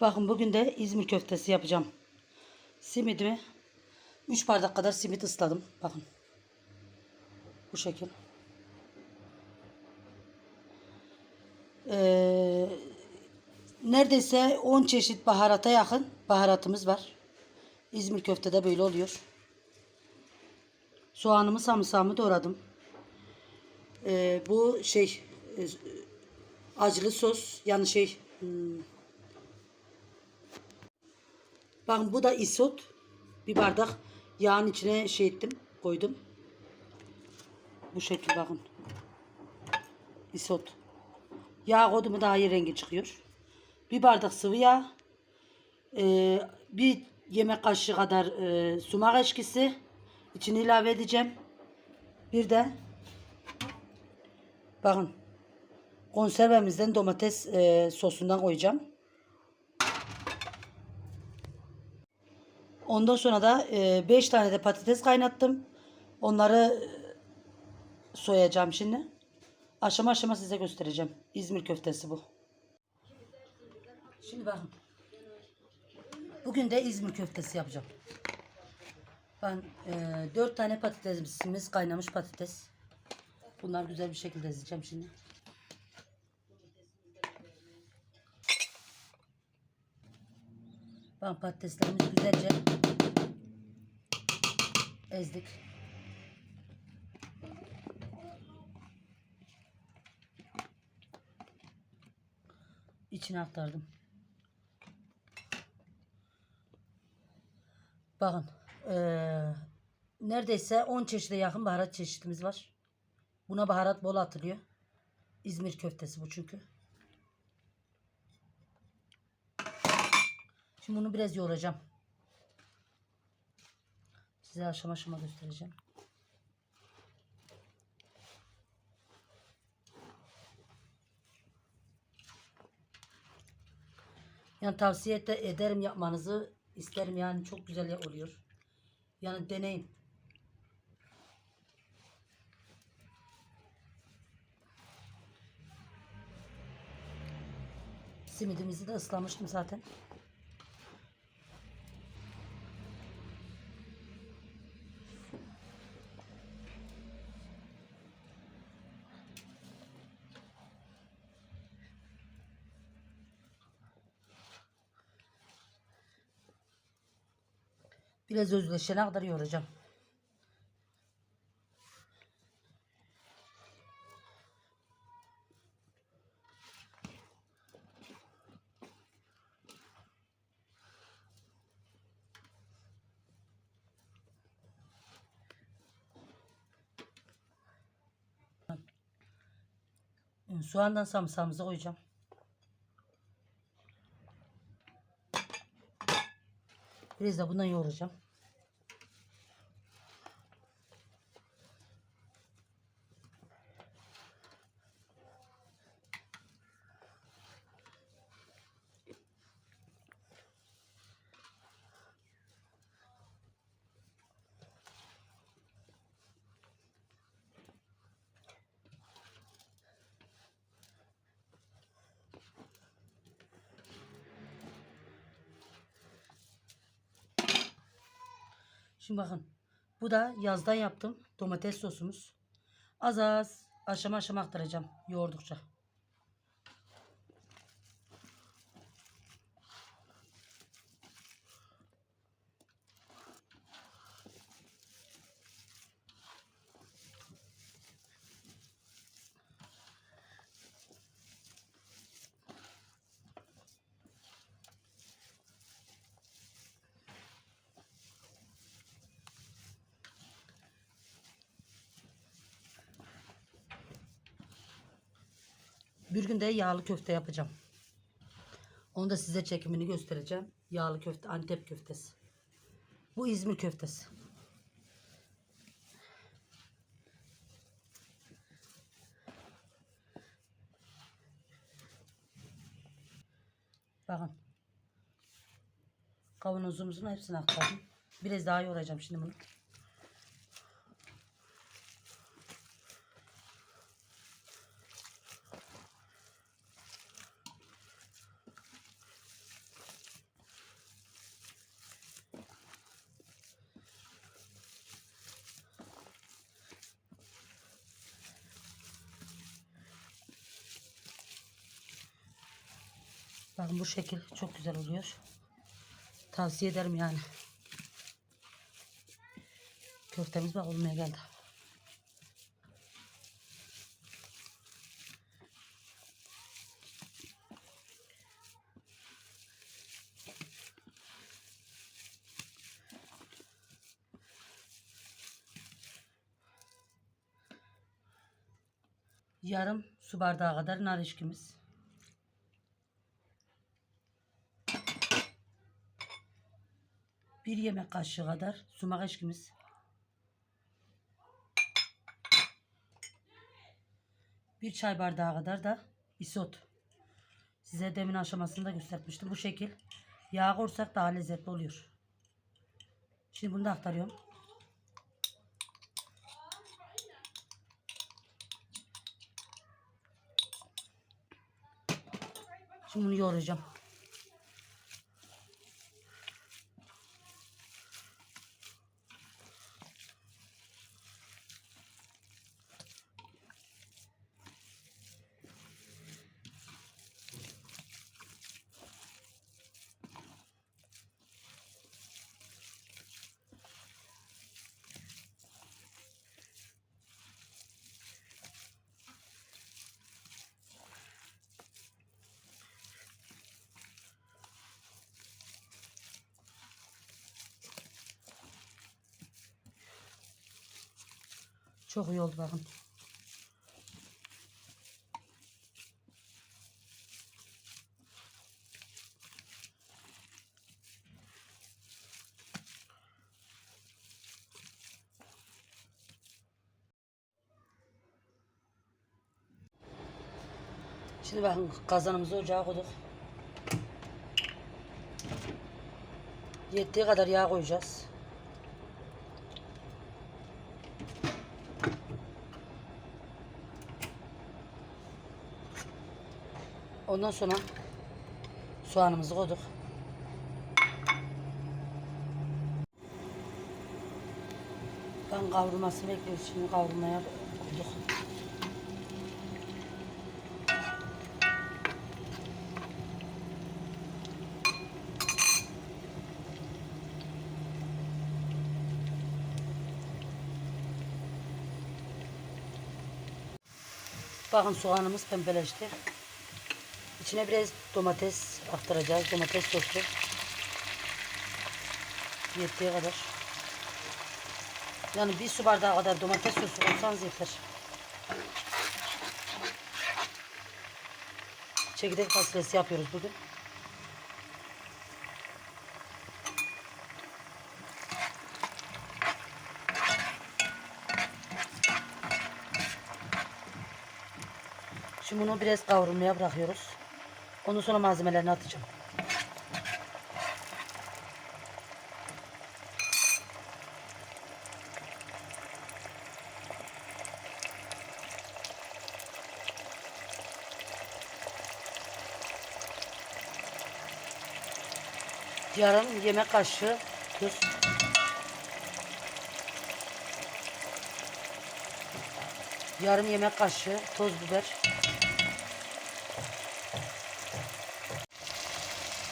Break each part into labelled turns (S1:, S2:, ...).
S1: Bakın bugün de İzmir köftesi yapacağım. Simidimi 3 bardak kadar simit ısladım. Bakın. Bu şekil. Ee, neredeyse 10 çeşit baharata yakın baharatımız var. İzmir köftede böyle oluyor. Soğanımı sarımsağımı doğradım. Ee, bu şey e, acılı sos yani şey hmm, Bakın bu da isot. Bir bardak yağın içine şey ettim, koydum. Bu şekil bakın. Isot. Yağ koydum mu daha iyi rengi çıkıyor. Bir bardak sıvı yağ. Ee, bir yemek kaşığı kadar e, sumak eşkisi. içine ilave edeceğim. Bir de bakın konservemizden domates e, sosundan koyacağım. Ondan sonra da 5 tane de patates kaynattım. Onları e, soyacağım şimdi. Aşama aşama size göstereceğim. İzmir köftesi bu. Şimdi bakın. Bugün de İzmir köftesi yapacağım. Ben 4 tane patatesimiz kaynamış patates. Bunlar güzel bir şekilde ezeceğim şimdi. Ben patateslerimizi güzelce ezdik. İçine aktardım. Bakın. eee, neredeyse 10 çeşide yakın baharat çeşitimiz var. Buna baharat bol atılıyor. İzmir köftesi bu çünkü. Şimdi bunu biraz yoğuracağım. Size aşama aşama göstereceğim. Yani tavsiye ed- ederim yapmanızı isterim yani çok güzel oluyor. Yani deneyin. Simidimizi de ıslamıştım zaten. Biraz özleşene kadar yoğuracağım. Soğandan sarımsağımızı koyacağım. Biraz da bundan yoğuracağım. Şimdi bakın. Bu da yazdan yaptım. Domates sosumuz. Az az aşama aşama aktaracağım yoğurdukça. Bir gün de yağlı köfte yapacağım. Onu da size çekimini göstereceğim. Yağlı köfte, Antep köftesi. Bu İzmir köftesi. Bakın. Kavanozumuzun hepsini aktardım. Biraz daha yoğuracağım şimdi bunu. Bakın bu şekil çok güzel oluyor. Tavsiye ederim yani. Köftemiz bak olmaya geldi. Yarım su bardağı kadar nar eşkimiz. Bir yemek kaşığı kadar sumak eşkimiz. Bir çay bardağı kadar da isot. Size demin aşamasını da göstermiştim. Bu şekil yağ koyarsak daha lezzetli oluyor. Şimdi bunu da aktarıyorum. Şimdi bunu yoğuracağım. Çok iyi oldu bakın. Şimdi bakın kazanımızı ocağa koyduk. Yettiği kadar yağ koyacağız. Ondan sonra soğanımızı koyduk. Ben kavrulmasını bekliyoruz. Şimdi kavrulmaya koyduk. Bakın soğanımız pembeleşti. İçine biraz domates aktaracağız. Domates sosu. Yettiği kadar. Yani bir su bardağı kadar domates sosu koysanız yeter. Çekirdek fasulyesi yapıyoruz bugün. Şimdi bunu biraz kavrulmaya bırakıyoruz. Ondan sonra malzemelerini atacağım. Yarım yemek kaşığı tuz. Yarım yemek kaşığı toz biber.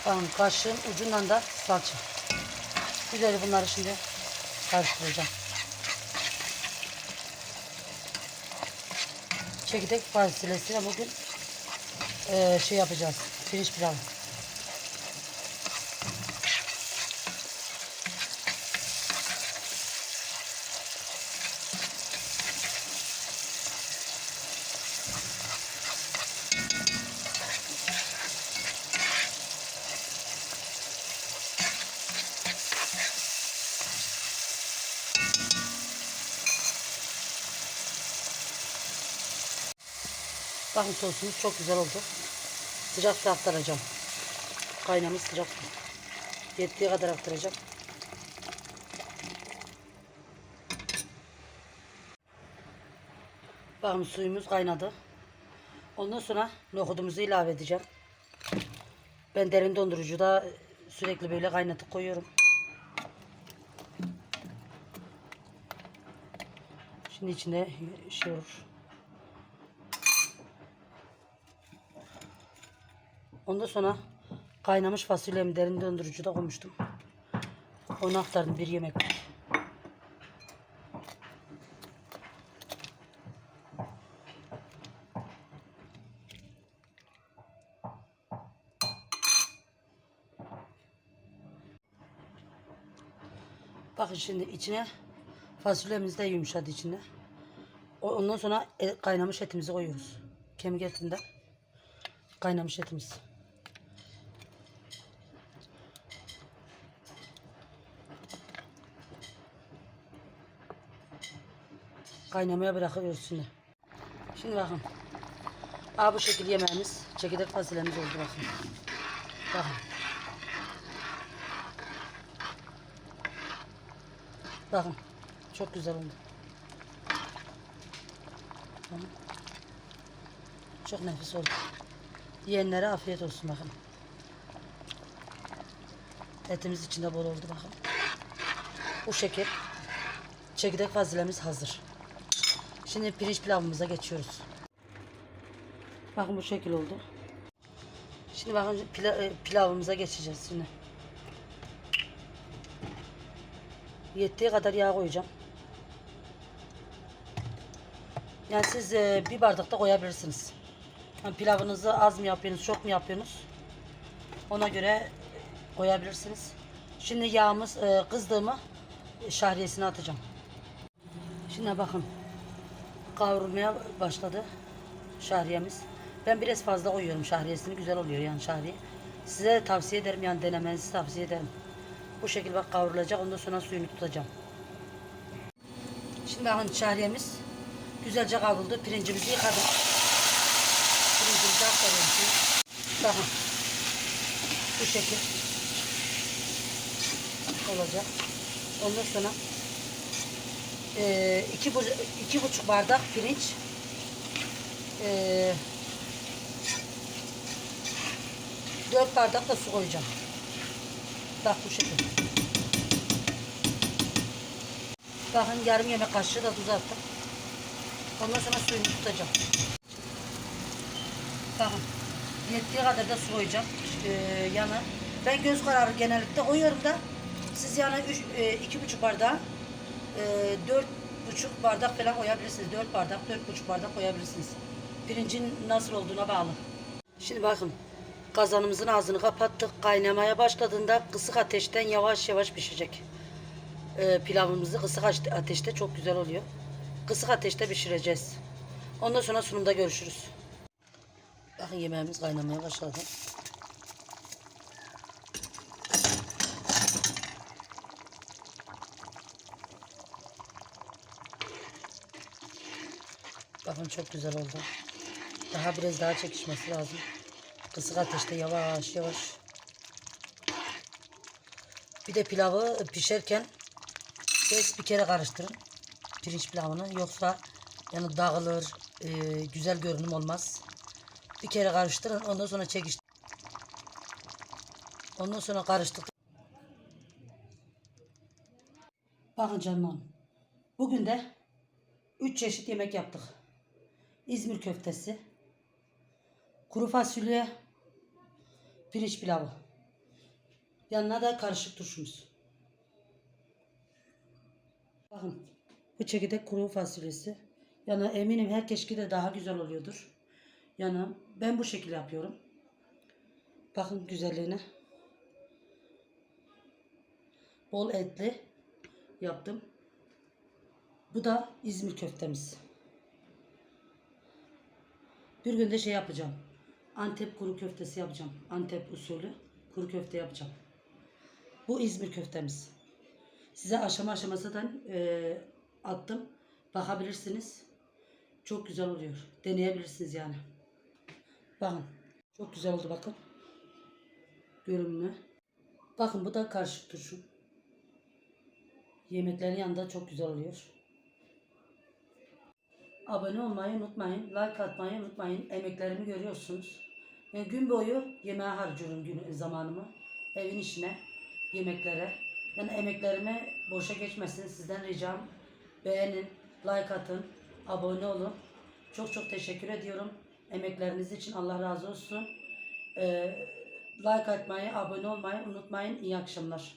S1: Tamam kaşığın ucundan da salça. Güzel bunları şimdi karıştıracağım. Çekirdek fasulyesiyle bugün eee, şey yapacağız. Pirinç pilavı. Bakın sosumuz çok güzel oldu. Sıcak su aktaracağım. Kaynamış sıcak su. Yettiği kadar aktaracağım. Bakın suyumuz kaynadı. Ondan sonra nohudumuzu ilave edeceğim. Ben derin dondurucuda sürekli böyle kaynatıp koyuyorum. Şimdi içine şey olur. Ondan sonra Kaynamış fasulyemi derin dondurucuda koymuştum. Onu aktardım bir yemek. Bakın şimdi içine fasulyemiz de yumuşadı içine. Ondan sonra e- kaynamış etimizi koyuyoruz. Kemik etinden kaynamış etimiz. Kaynamaya bırakıyoruz şimdi. Şimdi bakın. Aa bu şekilde yemeğimiz, çekirdek fasulyemiz oldu bakın. Bakın. Bakın. Çok güzel oldu. Bakın. Çok nefis oldu. Yiyenlere afiyet olsun bakın. Etimiz içinde bol oldu bakın. Bu şekil çekirdek fasulyemiz hazır. Şimdi pirinç pilavımıza geçiyoruz. Bakın bu şekil oldu. Şimdi bakın pila- e, pilavımıza geçeceğiz şimdi. Yettiği kadar yağ koyacağım. Yani siz e, bir bardak da koyabilirsiniz. Yani pilavınızı az mı yapıyorsunuz, çok mu yapıyorsunuz? Ona göre koyabilirsiniz. Şimdi yağımız e, kızdı mı e, şahriyesini atacağım. Şimdi bakın kavrulmaya başladı şahriyemiz. Ben biraz fazla koyuyorum şahriyesini. Güzel oluyor yani şahriye. Size de tavsiye ederim yani denemenizi tavsiye ederim. Bu şekilde bak kavrulacak. Ondan sonra suyunu tutacağım. Şimdi bakın şahriyemiz güzelce kavruldu. Pirincimizi yıkadım. Pirincimizi aktarıyorum. Bakın. Bu şekil olacak. Ondan sonra eee iki, bu, iki buçuk bardak pirinç eee dört bardak da su koyacağım. Bak bu şekilde. Bakın yarım yemek kaşığı da tuz attım. Ondan sonra suyunu tutacağım. Bakın yettiği kadar da su koyacağım. Ee, yana. Ben göz kararı genellikle koyuyorum da siz yana üç, e, iki buçuk bardağa e, dört buçuk bardak falan koyabilirsiniz. Dört bardak, dört buçuk bardak koyabilirsiniz. Pirincin nasıl olduğuna bağlı. Şimdi bakın kazanımızın ağzını kapattık. Kaynamaya başladığında kısık ateşten yavaş yavaş pişecek. Ee, pilavımızı kısık ateşte çok güzel oluyor. Kısık ateşte pişireceğiz. Ondan sonra sunumda görüşürüz. Bakın yemeğimiz kaynamaya başladı. Bakın çok güzel oldu. Daha biraz daha çekişmesi lazım. Kısık ateşte yavaş yavaş. Bir de pilavı pişerken beş bir kere karıştırın. Pirinç pilavını yoksa yani dağılır, e, güzel görünüm olmaz. Bir kere karıştırın ondan sonra çekiş. Ondan sonra karıştırdık. Bakın canım. Bugün de üç çeşit yemek yaptık. İzmir köftesi, kuru fasulye, pirinç pilavı. Yanına da karışık turşumuz. Bakın bu çekirdek kuru fasulyesi. Yani eminim herkeski de daha güzel oluyordur. Yani ben bu şekilde yapıyorum. Bakın güzelliğine. Bol etli yaptım. Bu da İzmir köftemiz. Bir gün de şey yapacağım. Antep kuru köftesi yapacağım. Antep usulü kuru köfte yapacağım. Bu İzmir köftemiz. Size aşama aşamasından e, attım. Bakabilirsiniz. Çok güzel oluyor. Deneyebilirsiniz yani. Bakın. Çok güzel oldu bakın. Görünümü. Bakın bu da karışık turşu. Yemeklerin yanında çok güzel oluyor. Abone olmayı unutmayın. Like atmayı unutmayın. Emeklerimi görüyorsunuz. Ben gün boyu yemeğe harcıyorum gün, zamanımı. Evin işine, yemeklere. Yani emeklerime boşa geçmesin. Sizden ricam beğenin, like atın, abone olun. Çok çok teşekkür ediyorum. Emekleriniz için Allah razı olsun. Ee, like atmayı, abone olmayı unutmayın. İyi akşamlar.